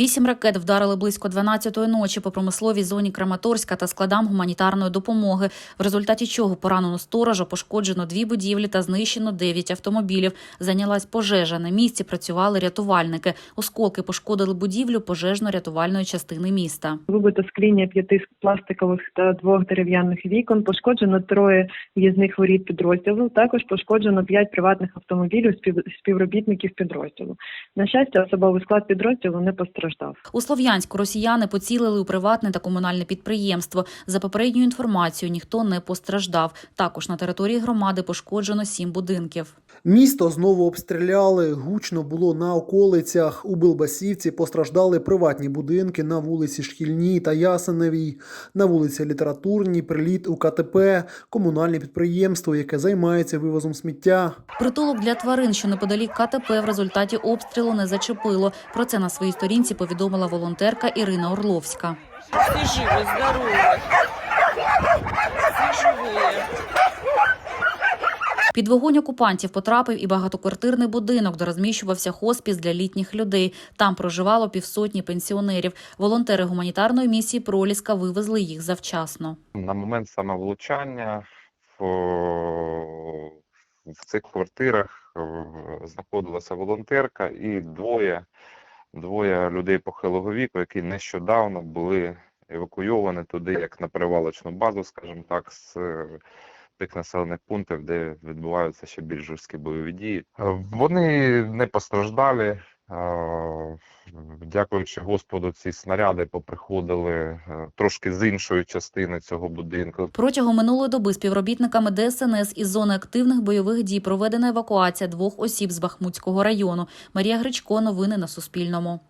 Вісім ракет вдарили близько 12-ї ночі по промисловій зоні Краматорська та складам гуманітарної допомоги, в результаті чого поранено сторожа, пошкоджено дві будівлі та знищено 9 автомобілів. Зайнялась пожежа. На місці працювали рятувальники. Осколки пошкодили будівлю пожежно-рятувальної частини міста. Вибито скління п'яти пластикових та двох дерев'яних вікон. Пошкоджено троє в'їзних воріт підрозділу. Також пошкоджено п'ять приватних автомобілів спів- співробітників підрозділу. На щастя, особовий склад підрозділу не постраждав. У Слов'янську росіяни поцілили у приватне та комунальне підприємство. За попередньою інформацією, ніхто не постраждав. Також на території громади пошкоджено сім будинків. Місто знову обстріляли. Гучно було на околицях. У Билбасівці постраждали приватні будинки на вулиці Шкільній та Ясеневій, на вулиці Літературній, приліт у КТП, комунальне підприємство, яке займається вивозом сміття. Притулок для тварин, що неподалік КТП, в результаті обстрілу не зачепило. Про це на своїй сторінці повідомила волонтерка Ірина Орловська. Живы, здоровы. Під вогонь окупантів потрапив і багатоквартирний будинок, де розміщувався хоспіс для літніх людей. Там проживало півсотні пенсіонерів. Волонтери гуманітарної місії Проліска вивезли їх завчасно. На момент саме влучання в, в цих квартирах е, знаходилася волонтерка і двоє, двоє людей похилого віку, які нещодавно були евакуйовані туди, як на перевалочну базу, скажімо так, з тих населених пунктів, де відбуваються ще більш жорсткі бойові дії. Е, Вони не постраждали. Е, Дякуючи Господу, ці снаряди поприходили е, трошки з іншої частини цього будинку. Протягом минулої доби співробітниками ДСНС із зони активних бойових дій проведена евакуація двох осіб з Бахмутського району. Марія Гречко. Новини на Суспільному.